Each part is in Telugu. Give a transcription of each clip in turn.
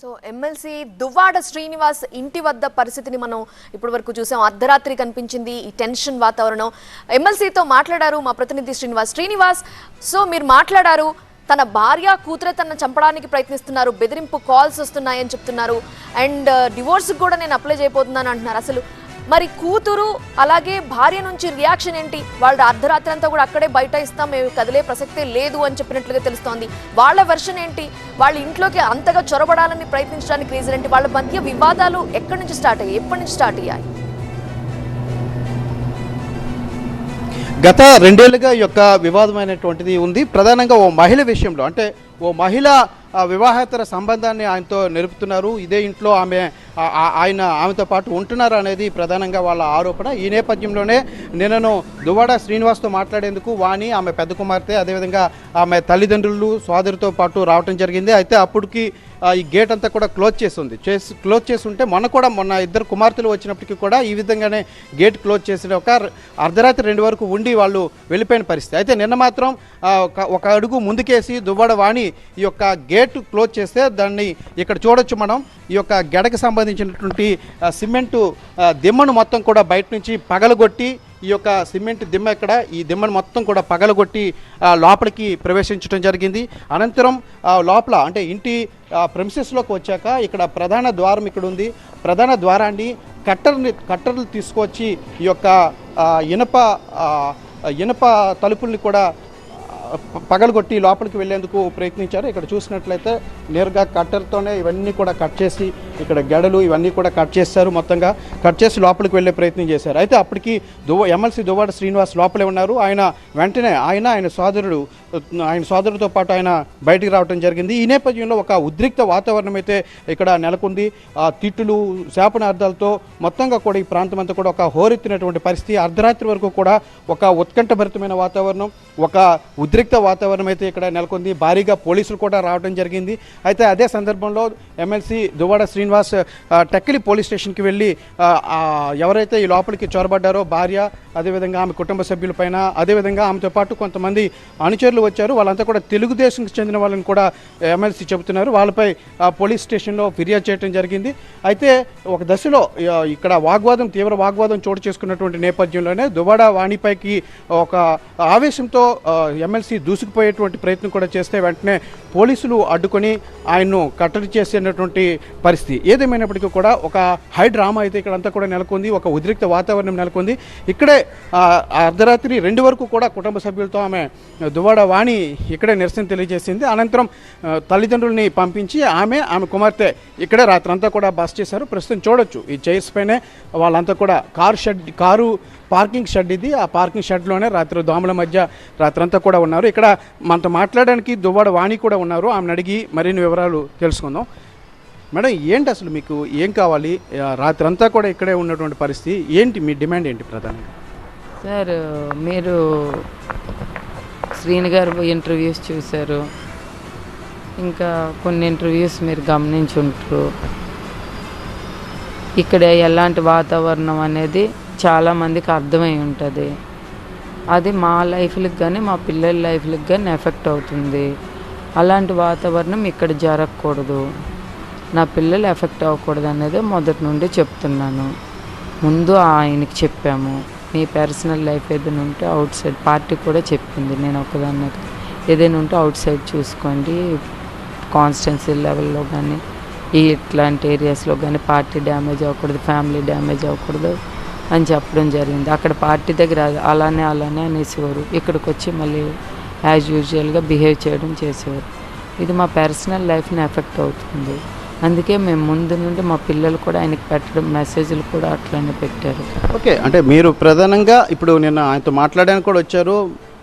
సో ఎమ్మెల్సీ దువ్వాడ శ్రీనివాస్ ఇంటి వద్ద పరిస్థితిని మనం ఇప్పటి వరకు చూసాం. అర్ధరాత్రి కనిపించింది ఈ టెన్షన్ వాతావరణం. ఎమ్మెల్సీతో మాట్లాడారు మా ప్రతినిధి శ్రీనివాస్. శ్రీనివాస్ సో మీరు మాట్లాడారు తన భార్య కూతురే తన చంపడానికి ప్రయత్నిస్తున్నారు బెదిరింపు కాల్స్ వస్తున్నాయని చెప్తున్నారు. అండ్ uh, డివోర్స్ కూడా నేను అప్లై చేయబోతున్నాను అంటున్నారు. అసలు మరి కూతురు అలాగే భార్య నుంచి రియాక్షన్ ఏంటి? వాళ్ళ అర్ధరాత్రి అంతా కూడా అక్కడే బయట ఇస్తాం మేము కదిలే ప్రసక్తే లేదు అని చెప్పినట్లుగా తెలుస్తోంది. వాళ్ళ వెర్షన్ ఏంటి? వాళ్ళ ఇంట్లోకి అంతగా చొరబడాలని ప్రయత్నించడానికి రీజన్ ఏంటి? వాళ్ళ మధ్య వివాదాలు ఎక్కడి నుంచి స్టార్ట్ అయ్యాయి? ఎప్పటి నుంచి స్టార్ట్ అయ్యాయి? గత రెండేళ్ళుగా ఈ యొక్క వివాదమైనటువంటిది ఉంది. ప్రధానంగా ఓ మహిళ విషయంలో అంటే ఓ మహిళ వివాహేతర సంబంధాన్ని ఆయనతో నిలుపుతున్నారు. ఇదే ఇంట్లో ఆమె ఆయన ఆమెతో పాటు ఉంటున్నారు అనేది ప్రధానంగా వాళ్ళ ఆరోపణ. ఈ నేపథ్యంలోనే నిన్నను దువాడ శ్రీనివాస్తో మాట్లాడేందుకు వాణి ఆమె పెద్ద కుమార్తె అదేవిధంగా ఆమె తల్లిదండ్రులు సోదరితో పాటు రావటం జరిగింది. అయితే అప్పటికి ఈ గేట్ అంతా కూడా క్లోజ్ చేసి ఉంది. చేసి క్లోజ్ చేసి ఉంటే మొన్న కూడా మొన్న ఇద్దరు కుమార్తెలు వచ్చినప్పటికీ కూడా ఈ విధంగానే గేట్ క్లోజ్ చేసిన ఒక అర్ధరాత్రి రెండు వరకు ఉండి వాళ్ళు వెళ్ళిపోయిన పరిస్థితి. అయితే నిన్న మాత్రం ఒక- ఒక అడుగు ముందుకేసి దువ్వాడ వాణి ఈ యొక్క గేట్ క్లోజ్ చేస్తే దాన్ని ఇక్కడ చూడొచ్చు మనం. ఈ యొక్క గడకి సంబంధించినటువంటి సిమెంటు దిమ్మను మొత్తం కూడా బయట నుంచి పగలగొట్టి ఈ యొక్క సిమెంట్ దిమ్మ ఇక్కడ ఈ దిమ్మను మొత్తం కూడా పగలగొట్టి లోపలికి ప్రవేశించడం జరిగింది. అనంతరం లోపల అంటే ఇంటి ప్రెమిసెస్లోకి వచ్చాక ఇక్కడ ప్రధాన ద్వారం ఇక్కడ ఉంది. ప్రధాన ద్వారాన్ని కట్టర్ని కట్టర్లు తీసుకొచ్చి ఈ యొక్క ఇనప ఇనప తలుపుల్ని కూడా పగలగొట్టి లోపలికి వెళ్ళేందుకు ప్రయత్నించారు. ఇక్కడ చూసినట్లయితే నేరుగా కట్టర్తోనే ఇవన్నీ కూడా కట్ చేసి ఇక్కడ గెడలు ఇవన్నీ కూడా కట్ చేస్తారు మొత్తంగా. కట్ చేసి లోపలికి వెళ్ళే ప్రయత్నం చేశారు. అయితే అప్పటికి దువ్వ ఎమ్మెల్సీ దువ్వాడ శ్రీనివాస్ లోపలే ఉన్నారు. ఆయన వెంటనే ఆయన ఆయన సోదరుడు ఆయన సోదరుడితో పాటు ఆయన బయటికి రావడం జరిగింది. ఈ నేపథ్యంలో ఒక ఉద్రిక్త వాతావరణం అయితే ఇక్కడ నెలకొంది. ఆ తిట్టులు శాపనార్థాలతో మొత్తంగా కూడా ఈ ప్రాంతం అంతా కూడా ఒక హోరెత్తినటువంటి పరిస్థితి. అర్ధరాత్రి వరకు కూడా ఒక ఉత్కంఠభరితమైన వాతావరణం ఒక ఉద్రిక్త వాతావరణం అయితే ఇక్కడ నెలకొంది. భారీగా పోలీసులు కూడా రావడం జరిగింది. అయితే అదే సందర్భంలో ఎమ్మెల్సీ దువ్వాడ శ్రీనివాస్ టెక్కిలి పోలీస్ స్టేషన్కి వెళ్ళి ఎవరైతే ఈ లోపలికి చొరబడ్డారో భార్య అదేవిధంగా ఆమె కుటుంబ సభ్యులపైన అదేవిధంగా ఆమెతో పాటు కొంతమంది అనుచరులు వచ్చారు. వాళ్ళంతా కూడా తెలుగుదేశంకి చెందిన వాళ్ళని కూడా ఎమ్మెల్సీ చెబుతున్నారు. వాళ్ళపై ఆ, పోలీస్ స్టేషన్లో ఫిర్యాదు చేయడం జరిగింది. అయితే ఒక దశలో ఇక్కడ వాగ్వాదం తీవ్ర వాగ్వాదం చోటు చేసుకున్నటువంటి నేపథ్యంలోనే దువాడ వాణిపైకి ఒక ఆవేశంతో ఎమ్మెల్సీ దూసుకుపోయేటువంటి ప్రయత్నం కూడా చేస్తే వెంటనే పోలీసులు అడ్డుకొని ఆయన్ను కట్టడి చేసేటటువంటి పరిస్థితి. ఏదేమైనప్పటికీ కూడా ఒక హై డ్రామా అయితే ఇక్కడంతా కూడా నెలకొంది. ఒక ఉద్రిక్త వాతావరణం నెలకొంది. ఇక్కడే అర్ధరాత్రి రెండు వరకు కూడా కుటుంబ సభ్యులతో ఆమె దువాడ వాణి ఇక్కడే నిరసన తెలియజేసింది. అనంతరం తల్లిదండ్రుల్ని పంపించి ఆమె ఆమె కుమార్తె ఇక్కడే రాత్రంతా కూడా బస్ చేశారు. ప్రస్తుతం చూడొచ్చు. ఈ చైర్స్ పైనే వాళ్ళంతా కూడా car shed car parking shed ఇది. ఆ పార్కింగ్ షెడ్లోనే రాత్రి దోమల మధ్య రాత్రంతా కూడా ఉన్నారు. ఇక్కడ మనతో మాట్లాడడానికి దువ్వాడ వాణి కూడా ఉన్నారు. ఆమెను అడిగి మరిన్ని వివరాలు తెలుసుకుందాం. మేడం ఏంటి అసలు మీకు ఏం కావాలి? రాత్రంతా కూడా ఇక్కడే ఉన్నటువంటి పరిస్థితి ఏంటి? మీ డిమాండ్ ఏంటి ప్రధానంగా? సార్ మీరు శ్రీని గారు ఇంటర్వ్యూస్ చూశారు. ఇంకా కొన్ని ఇంటర్వ్యూస్ మీరు గమనించి ఉంటారు ఇక్కడ ఎలాంటి వాతావరణం అనేది చాలామందికి అర్థమై ఉంటుంది. అది మా లైఫ్లకు కానీ మా పిల్లల లైఫ్లకు కానీ ఎఫెక్ట్ అవుతుంది. అలాంటి వాతావరణం ఇక్కడ జరగకూడదు. నా పిల్లలు ఎఫెక్ట్ అవ్వకూడదు అనేది మొదటి నుండి చెప్తున్నాను. ముందు ఆయనకి చెప్పాము. మీ పర్సనల్ లైఫ్ ఏదైనా ఉంటే అవుట్ సైడ్ పార్టీ కూడా చెప్పింది. నేను ఒకదాన్ని ఏదైనా ఉంటే అవుట్ సైడ్ చూసుకోండి. కాన్స్టెన్సీ లెవెల్లో కానీ ఈ ఇట్లాంటి ఏరియాస్లో కానీ పార్టీ డ్యామేజ్ అవ్వకూడదు ఫ్యామిలీ డ్యామేజ్ అవ్వకూడదు అని చెప్పడం జరిగింది. అక్కడ పార్టీ దగ్గర అలానే అలానే అనేసేవారు. ఇక్కడికి వచ్చి మళ్ళీ యాజ్ యూజువల్గా బిహేవ్ చేయడం చేసేవారు. ఇది మా పర్సనల్ లైఫ్ని ఎఫెక్ట్ అవుతుంది. అందుకే మేము ముందు నుండి మా పిల్లలు కూడా ఆయనకి పెట్టడం మెసేజ్లు కూడా అట్లనే పెట్టారు. ఓకే అంటే మీరు ప్రధానంగా ఇప్పుడు నిన్న ఆయనతో మాట్లాడడానికి కూడా వచ్చారు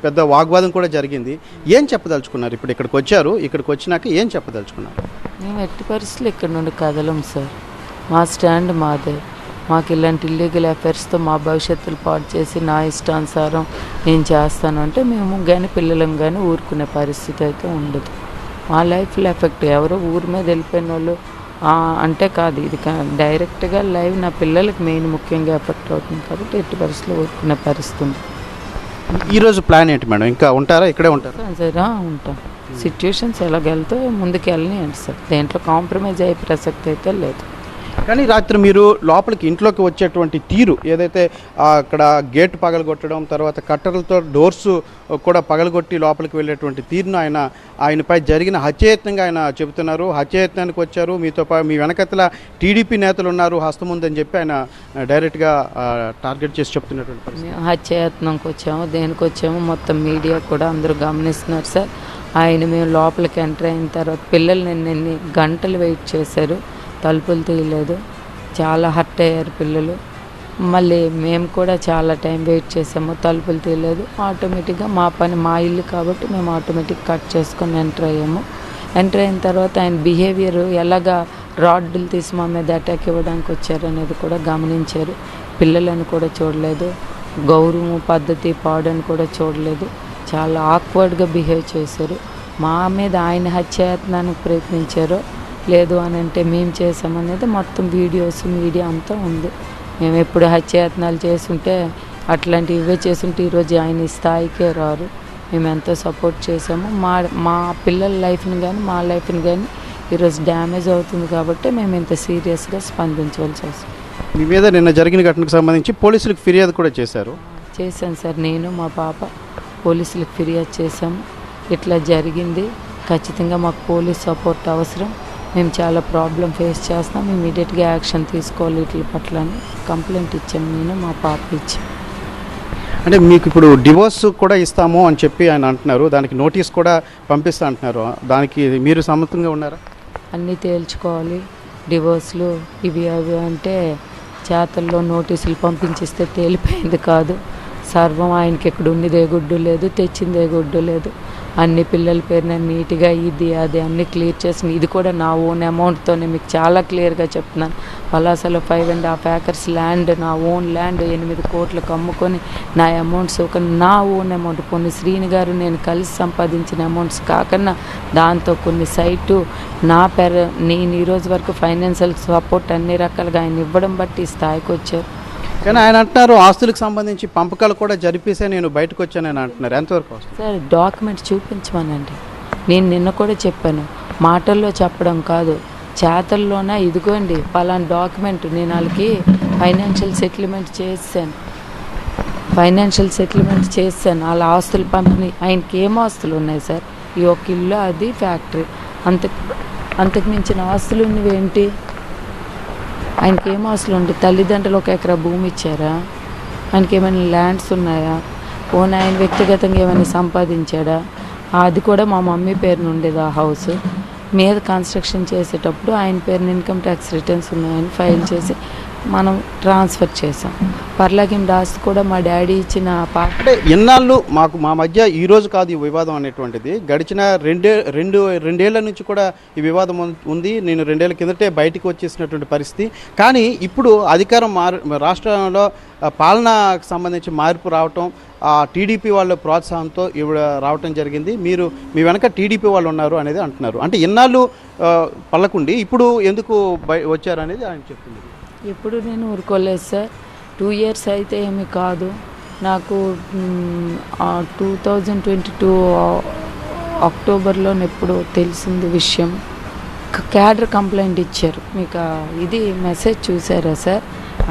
పెద్ద వాగ్వాదం కూడా జరిగింది. ఏం చెప్పదలుచుకున్నారు? ఇప్పుడు ఇక్కడికి వచ్చారు ఇక్కడికి వచ్చినాక ఏం చెప్పదలుచుకున్నారు? మేము ఎట్టి పరిస్థితులు ఇక్కడ నుండి కదలం సార్. మా స్టాండ్ మాదే. మాకు ఇలాంటి ఇల్లీగల్ అఫైర్స్తో మా భవిష్యత్తులు పాటు చేసి నా ఇష్టానుసారం నేను చేస్తాను అంటే మేము కానీ పిల్లలం కానీ ఊరుకునే పరిస్థితి అయితే ఉండదు. మా లైఫ్లో ఎఫెక్ట్ ఎవరో ఊరి మీద వెళ్ళిపోయిన వాళ్ళు అంటే కాదు ఇది డైరెక్ట్గా లైవ్ నా పిల్లలకి మెయిన్ ముఖ్యంగా ఎఫెక్ట్ అవుతుంది కాబట్టి ఎట్టి పరిస్థితుల్లో ఊరుకునే పరిస్థితి ఉంది ఈరోజు ప్లాన్ ఏంటి మేడం? ఇంకా ఉంటారా? ఇక్కడే ఉంటారా? సరే ఉంటాం. సిచ్యుయేషన్స్ ఎలాగెళ్తే ముందుకు వెళ్ళనియండి సార్. దేంట్లో కాంప్రమైజ్ అయ్యే ప్రసక్తి అయితే లేదు. కానీ రాత్రి మీరు లోపలికి ఇంట్లోకి వచ్చేటువంటి తీరు ఏదైతే అక్కడ గేట్ పగలగొట్టడం తర్వాత కట్టర్లతో డోర్స్ కూడా పగలగొట్టి లోపలికి వెళ్ళేటువంటి తీరును ఆయన ఆయనపై జరిగిన హత్యయత్నంగా ఆయన చెబుతున్నారు. హత్యయత్నానికి వచ్చారు. మీతో పా మీ వెనకతల టీడీపీ నేతలు ఉన్నారు. హస్తముందని చెప్పి ఆయన డైరెక్ట్గా టార్గెట్ చేసి చెప్తున్నటువంటి పరిస్థితి. వచ్చాము. దేనికి వచ్చాము? మొత్తం మీడియా కూడా అందరూ గమనిస్తున్నారు సార్. ఆయన మేము లోపలికి ఎంటర్ అయిన తర్వాత పిల్లలు నిన్న గంటలు వెయిట్ చేశారు? తలుపులు తీయలేదు. చాలా హర్ట్ అయ్యారు పిల్లలు. మళ్ళీ మేము కూడా చాలా టైం వెయిట్ చేసాము. తలుపులు తీయలేదు. ఆటోమేటిక్గా మా పని మా ఇల్లు కాబట్టి మేము ఆటోమేటిక్ కట్ చేసుకొని ఎంటర్ అయ్యాము. ఎంటర్ అయిన తర్వాత ఆయన బిహేవియర్ ఎలాగా రాడ్లు తీసి మా మీద అటాక్ ఇవ్వడానికి వచ్చారు అనేది కూడా గమనించారు. పిల్లలను కూడా చూడలేదు. గౌరవం పద్ధతి పాడని కూడా చూడలేదు. చాలా ఆక్వర్డ్గా బిహేవ్ చేశారు. మా మీద ఆయన హత్యాయత్నానికి ప్రయత్నించారు. లేదు అని అంటే మేము చేసామనేది మొత్తం వీడియోస్ మీడియా అంతా ఉంది. మేము ఎప్పుడు హత్యాయత్నాలు చేస్తుంటే అట్లాంటివి ఇవే చేస్తుంటే ఈరోజు ఆయన ఈ స్థాయికే రారు. మేము ఎంతో సపోర్ట్ చేసాము మా మా పిల్లల లైఫ్ని కానీ మా లైఫ్ని కానీ ఈరోజు డ్యామేజ్ అవుతుంది కాబట్టి మేము ఇంత సీరియస్గా స్పందించవలసి వస్తుంది. మీ మీద నిన్న జరిగిన ఘటనకు సంబంధించి పోలీసులకు ఫిర్యాదు కూడా చేశారు. చేశాను సార్. నేను మా పాప పోలీసులకు ఫిర్యాదు చేశాము. ఇట్లా జరిగింది. ఖచ్చితంగా మాకు పోలీస్ సపోర్ట్ అవసరం. మేము చాలా ప్రాబ్లం ఫేస్ చేస్తాం ఇమీడియట్గా యాక్షన్ తీసుకోవాలి వీటి పట్ల అని కంప్లైంట్ ఇచ్చాము నేను మా పాప ఇచ్చాం. అంటే మీకు ఇప్పుడు డివోర్స్ కూడా ఇస్తాము అని చెప్పి ఆయన అంటున్నారు. దానికి నోటీస్ కూడా పంపిస్తా అంటున్నారు. దానికి మీరు సమ్మతంగా ఉన్నారా? అన్నీ తేల్చుకోవాలి. డివోర్స్లు ఇవి అవి అంటే చేతల్లో నోటీసులు పంపించిస్తే తేలిపోయింది కాదు. సర్వం ఆయనకి ఎక్కడ ఉన్నదే గుడ్డు లేదు తెచ్చిందే గుడ్డు లేదు. అన్ని పిల్లల పేరున నీట్గా ఇది అది అన్ని క్లియర్ చేసిన ఇది కూడా నా ఓన్ అమౌంట్తోనే మీకు చాలా క్లియర్గా చెప్తున్నాను. పలాసలో five and half acres land నా ఓన్ ల్యాండ్ ఎనిమిది కోట్లకు అమ్ముకొని నా అమౌంట్స్ ఒక నా ఓన్ అమౌంట్. కొన్ని శ్రీని గారు నేను కలిసి సంపాదించిన అమౌంట్స్ కాకుండా దాంతో కొన్ని సైటు నా పెర నేను ఈరోజు వరకు ఫైనాన్షియల్ సపోర్ట్ అన్ని రకాలుగా ఆయన ఇవ్వడం బట్టి ఈ స్థాయికి వచ్చారు. కానీ ఆయన అంటున్నారు ఆస్తులకు సంబంధించి పంపకాలు కూడా జరిపేసే నేను బయటకు వచ్చానని అంటున్నారు. ఎంతవరకు వస్తుంది? సార్ డాక్యుమెంట్ చూపించమనండి. నేను నిన్న కూడా చెప్పాను మాటల్లో చెప్పడం కాదు చేతల్లోన ఇదిగోండి పలానా డాక్యుమెంట్ నేను వాళ్ళకి ఫైనాన్షియల్ సెటిల్మెంట్ చేసాను ఫైనాన్షియల్ సెటిల్మెంట్ చేశాను వాళ్ళ ఆస్తులు పంపిణీ ఆయనకి ఏం ఆస్తులు ఉన్నాయి సార్? ఈ ఒక ఇల్లు అది ఫ్యాక్టరీ. అంత అంతకు మించిన ఆస్తులు ఉన్నవేంటి ఆయనకి ఏం ఆశలు ఉండే? తల్లిదండ్రులు ఒక ఎకరా భూమి ఇచ్చారా? ఆయనకి ఏమైనా ల్యాండ్స్ ఉన్నాయా? ఓన్ ఆయన వ్యక్తిగతంగా ఏమైనా సంపాదించాడా? అది కూడా మా మమ్మీ పేరున ఉండేది ఆ హౌస్. మీద కన్స్ట్రక్షన్ చేసేటప్పుడు ఆయన పేరున ఇన్కమ్ ట్యాక్స్ రిటర్న్స్ ఉన్నాయని ఫైల్ చేసి మనం ట్రాన్స్ఫర్ చేసాం పర్లాగిం దాస్ కూడా మా డాడీ ఇచ్చిన పాట అంటే ఎన్నాళ్ళు మాకు మా మధ్య ఈ రోజు కాదు ఈ వివాదం అనేటువంటిది. గడిచిన రెండే రెండు రెండేళ్ళ నుంచి కూడా ఈ వివాదం ఉంది. నేను రెండేళ్ళ కిందటే బయటికి వచ్చేసినటువంటి పరిస్థితి. కానీ ఇప్పుడు అధికారం మారు రాష్ట్రంలో పాలనకు సంబంధించి మార్పు రావటం ఆ టీడీపీ వాళ్ళ ప్రోత్సాహంతో ఇవిడ రావటం జరిగింది. మీరు మీ వెనక టీడీపీ వాళ్ళు ఉన్నారు అనేది అంటున్నారు. అంటే ఎన్నాళ్ళు పల్లకుండి. ఇప్పుడు ఎందుకు బయ వచ్చారు అనేది ఆయన చెప్తుంది ఇప్పుడు నేను ఊరుకోలేదు సార్. టూ ఇయర్స్ అయితే ఏమి కాదు. నాకు టూ థౌజండ్ ట్వంటీ టూ అక్టోబర్లో ఎప్పుడు తెలిసింది విషయం. క్యాడర్ కంప్లైంట్ ఇచ్చారు. మీకు ఇది మెసేజ్ చూసారా సార్?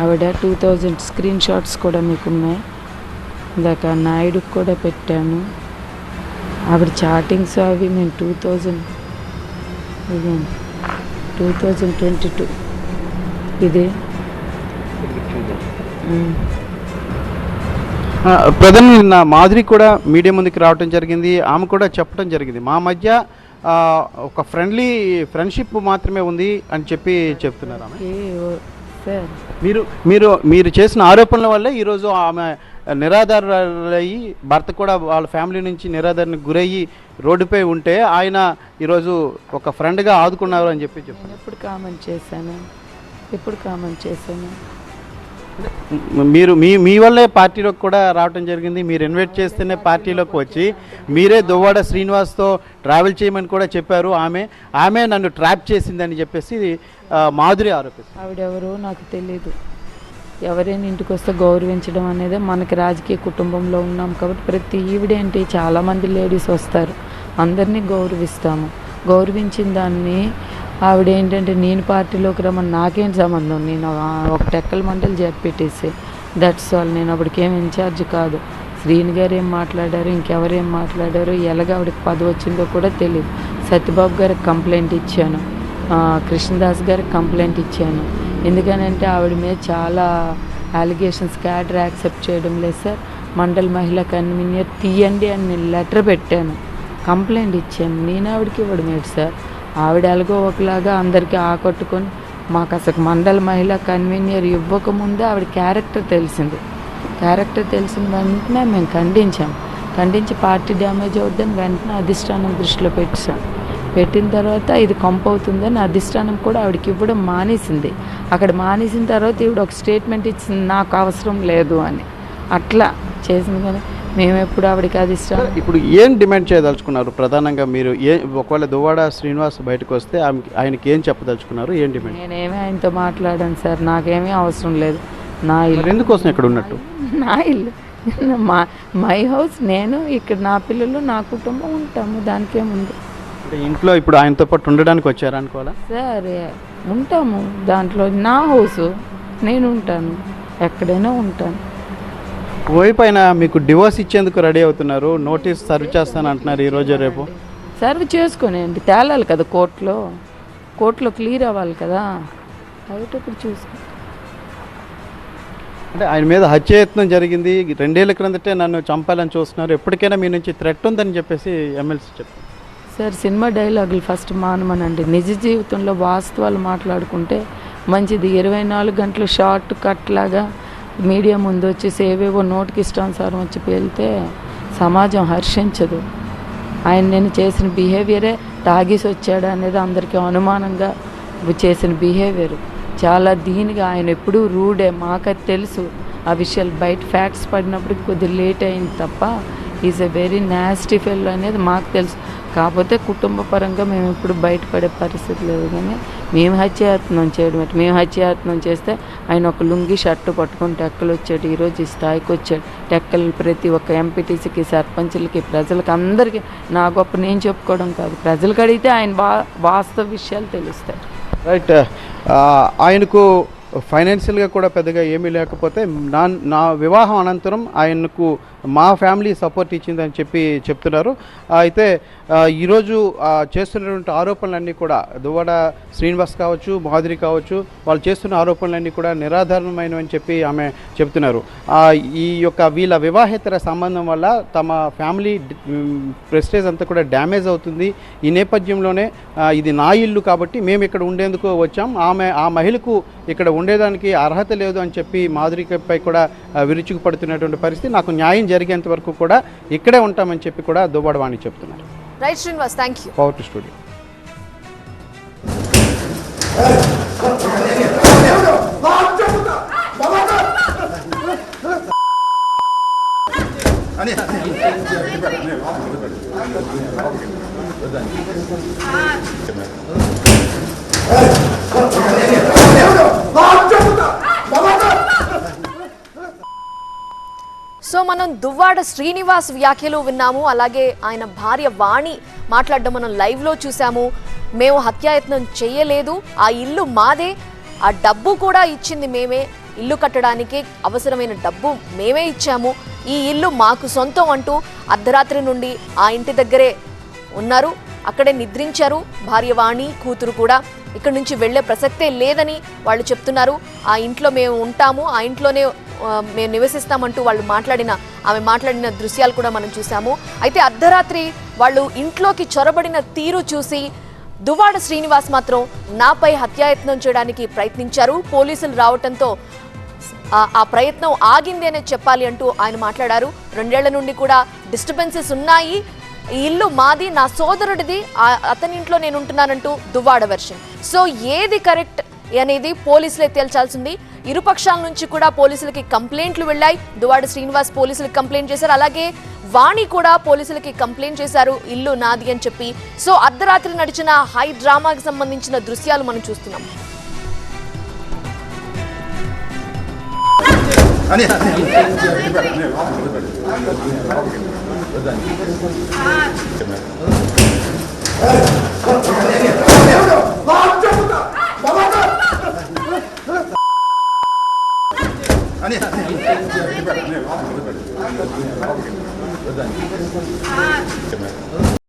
ఆవిడ టూ థౌజండ్ స్క్రీన్ షాట్స్ కూడా మీకు ఉన్నాయి ఇందాక నాయుడుకి కూడా పెట్టాను. ఆవిడ చాటింగ్స్ అవి మేము two thousand two thousand twenty two ఇది? ప్రధాని నిన్న మాధురి కూడా మీడియా ముందుకు రావటం జరిగింది. ఆమె కూడా చెప్పడం జరిగింది. మా మధ్య ఒక ఫ్రెండ్లీ ఫ్రెండ్షిప్ మాత్రమే ఉంది అని చెప్పి చెప్తున్నారు ఆమె. మీరు మీరు మీరు చేసిన ఆరోపణల వల్లే ఈరోజు ఆమె నిరాధారయ్యి భర్త కూడా వాళ్ళ ఫ్యామిలీ నుంచి నిరాధారణకు గురయ్యి రోడ్డుపై ఉంటే ఆయన ఈరోజు ఒక ఫ్రెండ్గా ఆదుకున్నారు అని చెప్పి నేను ఎప్పుడు కామెంట్ చేశాను? ఎప్పుడు కామెంట్ చేశాను? మీరు మీ మీ వల్లే పార్టీలోకి కూడా రావటం జరిగింది. మీరు ఇన్వైట్ చేస్తేనే పార్టీలోకి వచ్చి మీరే దువ్వాడ శ్రీనివాస్తో ట్రావెల్ చేయమని కూడా చెప్పారు. ఆమె ఆమె నన్ను ట్రాప్ చేసిందని చెప్పేసి మాధురి ఆరోపిస్తారు ఆవిడెవరో నాకు తెలియదు ఎవరైనా ఇంటికి వస్తే గౌరవించడం అనేది మనకి రాజకీయ కుటుంబంలో ఉన్నాం కాబట్టి ప్రతి ఈవిడేంటి చాలామంది లేడీస్ వస్తారు. అందరినీ గౌరవిస్తాము. గౌరవించిన దాన్ని ఆవిడ ఏంటంటే నేను పార్టీలోకి రమ్మని నాకేం సంబంధం? నేను ఒక టెక్కల మంటలు జరిపెట్టేసి. దట్స్ ఆల్ నేను అప్పటికేం ఇన్ఛార్జ్ కాదు. శ్రీని గారు ఏం మాట్లాడారు? ఇంకెవరు ఏం మాట్లాడారు? ఎలాగ ఆవిడకి పదవి వచ్చిందో కూడా తెలియదు సత్యబాబు గారికి కంప్లైంట్ ఇచ్చాను. కృష్ణదాస్ గారికి కంప్లైంట్ ఇచ్చాను. ఎందుకనంటే ఆవిడ మీద చాలా అలిగేషన్స్ క్యాడర్ యాక్సెప్ట్ చేయడం లేదు సార్. మండల్ మహిళ కన్వీనియర్ తీయండి అని నేను లెటర్ పెట్టాను. కంప్లైంట్ ఇచ్చాను. నేను ఆవిడకి ఇవ్వడం ఏంటి సార్? ఆవిడ ఎలాగో ఒకలాగా అందరికీ ఆకట్టుకొని మాకు అసలు మండల మహిళా కన్వీనియర్ ఇవ్వకముందే ఆవిడ క్యారెక్టర్ తెలిసింది. క్యారెక్టర్ తెలిసిన వెంటనే మేము ఖండించాం. ఖండించి పార్టీ డ్యామేజ్ అవుద్దని వెంటనే అధిష్టానం దృష్టిలో పెట్టాం పెట్టిన తర్వాత ఇది కంప్ అవుతుందని అధిష్టానం కూడా ఆవిడకి ఇవ్వడం మానేసింది. అక్కడ మానేసిన తర్వాత ఈవిడ ఒక స్టేట్మెంట్ ఇచ్చింది నాకు అవసరం లేదు అని. అట్లా చేసింది కానీ మేము ఎప్పుడు ఆవిడకి అధిష్టానం ఇప్పుడు ఏం డిమాండ్ చేయదలుచుకున్నారు? ప్రధానంగా మీరు ఏ ఒకవేళ దువ్వాడ శ్రీనివాస్ బయటకు వస్తే ఆయనకి ఏం చెప్పదలుచుకున్నారు? ఏం డిమాండ్? నేనేమీ ఆయనతో మాట్లాడాను సార్ నాకేమీ అవసరం లేదు. నా ఇల్లు ఎందుకోసం ఇక్కడ ఉన్నట్టు? నా ఇల్లు మా మై హౌస్ నేను ఇక్కడ నా పిల్లలు నా కుటుంబం ఉంటాము దానికేముంది ఇంట్లో ఇప్పుడు ఆయనతో పాటు ఉండడానికి వచ్చారా అనుకోవాలా? సరే ఉంటాము దాంట్లో. నా హౌస్ నేను ఉంటాను ఎక్కడైనా ఉంటాను. ఓవైపు ఆయన మీకు డివోర్స్ ఇచ్చేందుకు రెడీ అవుతున్నారు. నోటీస్ సర్వ్ చేస్తాను అంటున్నారు ఈ రోజు రేపు. సర్వ్ చేసుకునేయండి. తేలాలి కదా కోర్టులో. కోర్టులో క్లియర్ అవ్వాలి కదా. అయ్యేటప్పుడు చూసుకో. అంటే ఆయన మీద హత్యయత్నం జరిగింది. రెండేళ్ళ క్రిందటే నన్ను చంపాలని చూస్తున్నారు. ఎప్పటికైనా మీ నుంచి థ్రెట్ ఉందని చెప్పేసి ఎమ్మెల్సీ చెప్పారు. సార్ సినిమా డైలాగులు ఫస్ట్ మానమనండి. నిజ జీవితంలో వాస్తవాలు మాట్లాడుకుంటే మంచిది. ఇరవై నాలుగు గంటలు షార్ట్ కట్ లాగా మీడియా ముందు వచ్చేసి ఏవేవో నోటికి ఇష్టానుసారం వచ్చి పేలితే సమాజం హర్షించదు. ఆయన నేను చేసిన బిహేవియరే తాగేసి వచ్చాడు అనేది అందరికీ అనుమానంగా చేసిన బిహేవియర్ చాలా దీనిగా ఆయన ఎప్పుడూ రూడే. మాకది తెలుసు. ఆ విషయాలు బయట ఫ్యాక్ట్స్ పడినప్పుడు కొద్దిగా లేట్ అయింది తప్ప is a very nasty fell అనేది మాకు తెలుసు. కాకపోతే కుటుంబ పరంగా మేము ఇప్పుడు బయటపడే పరిస్థితి లేదు కానీ మేము హత్యాయత్నం చేయడం అంటే మేము హత్యాయత్నం చేస్తే ఆయన ఒక లుంగి షర్టు పట్టుకొని టెక్కలు వచ్చాడు ఈరోజు ఈ స్థాయికి వచ్చాడు. టెక్కలు ప్రతి ఒక్క ఎంపీటీసీకి సర్పంచులకి ప్రజలకి అందరికీ నా గొప్ప నేను చెప్పుకోవడం కాదు. ప్రజలకు అడిగితే ఆయన వా వాస్తవ విషయాలు తెలుస్తాయి. రైట్ uh, ఆయనకు ఫైనాన్షియల్గా కూడా పెద్దగా ఏమీ లేకపోతే నా నా వివాహం అనంతరం ఆయనకు మా ఫ్యామిలీ సపోర్ట్ ఇచ్చిందని చెప్పి చెప్తున్నారు. అయితే ఈరోజు చేస్తున్నటువంటి ఆరోపణలన్నీ కూడా దువ్వాడ శ్రీనివాస్ కావచ్చు మాధురి కావచ్చు వాళ్ళు చేస్తున్న ఆరోపణలన్నీ కూడా నిరాధారణమైనవని చెప్పి ఆమె చెప్తున్నారు. ఈ యొక్క వీళ్ళ వివాహేతర సంబంధం వల్ల తమ ఫ్యామిలీ ప్రెస్టేజ్ అంతా కూడా డ్యామేజ్ అవుతుంది. ఈ నేపథ్యంలోనే ఇది నా ఇల్లు కాబట్టి మేము ఇక్కడ ఉండేందుకు వచ్చాం. ఆమె ఆ మహిళకు ఇక్కడ ఉండేదానికి అర్హత లేదు అని చెప్పి మాధురికపై కూడా విరుచుకుపడుతున్నటువంటి పరిస్థితి. నాకు న్యాయం జరిగేంత వరకు కూడా ఇక్కడే ఉంటామని చెప్పి కూడా దువ్వాడవాణి చెప్తున్నారు. Right Srinivas thank you power to studio so మనం దువ్వాడ శ్రీనివాస్ వ్యాఖ్యలు విన్నాము. అలాగే ఆయన భార్య వాణి మాట్లాడడం మనం లైవ్లో చూసాము మేము హత్యాయత్నం చేయలేదు. ఆ ఇల్లు మాదే. ఆ డబ్బు కూడా ఇచ్చింది మేమే. ఇల్లు కట్టడానికి అవసరమైన డబ్బు మేమే ఇచ్చాము. ఈ ఇల్లు మాకు సొంతం అంటూ అర్ధరాత్రి నుండి ఆ ఇంటి దగ్గరే ఉన్నారు. అక్కడే నిద్రించారు. భార్య వాణి కూతురు కూడా ఇక్కడి నుంచి వెళ్ళే ప్రసక్తే లేదని వాళ్ళు చెప్తున్నారు. ఆ ఇంట్లో మేము ఉంటాము. ఆ ఇంట్లోనే మేము నివసిస్తామంటూ వాళ్ళు మాట్లాడిన ఆమె మాట్లాడిన దృశ్యాలు కూడా మనం చూసాము అయితే అర్ధరాత్రి వాళ్ళు ఇంట్లోకి చొరబడిన తీరు చూసి దువ్వాడ శ్రీనివాస్ మాత్రం నాపై హత్యాయత్నం చేయడానికి ప్రయత్నించారు. పోలీసులు రావటంతో ఆ- ప్రయత్నం ఆగింది అనే చెప్పాలి అంటూ ఆయన మాట్లాడారు. రెండేళ్ళ నుండి కూడా డిస్టర్బెన్సెస్ ఉన్నాయి. ఈ ఇల్లు మాది నా సోదరుడిది అతని ఇంట్లో నేను ఉంటున్నానంటూ దువ్వాడ వెర్షన్. సో ఏది కరెక్ట్ అనేది పోలీసులే తేల్చాల్సింది. ఇరుపక్షాల నుంచి కూడా పోలీసులకి కంప్లైంట్లు వెళ్ళాయి. దువ్వాడ శ్రీనివాస్ పోలీసులకు కంప్లైంట్ చేశారు. అలాగే వాణి కూడా పోలీసులకి కంప్లైంట్ చేశారు. ఇల్లు నాది అని చెప్పి. సో అర్ధరాత్రి నడిచిన హై డ్రామాకి సంబంధించిన దృశ్యాలు మనం చూస్తున్నాం. 아니 అని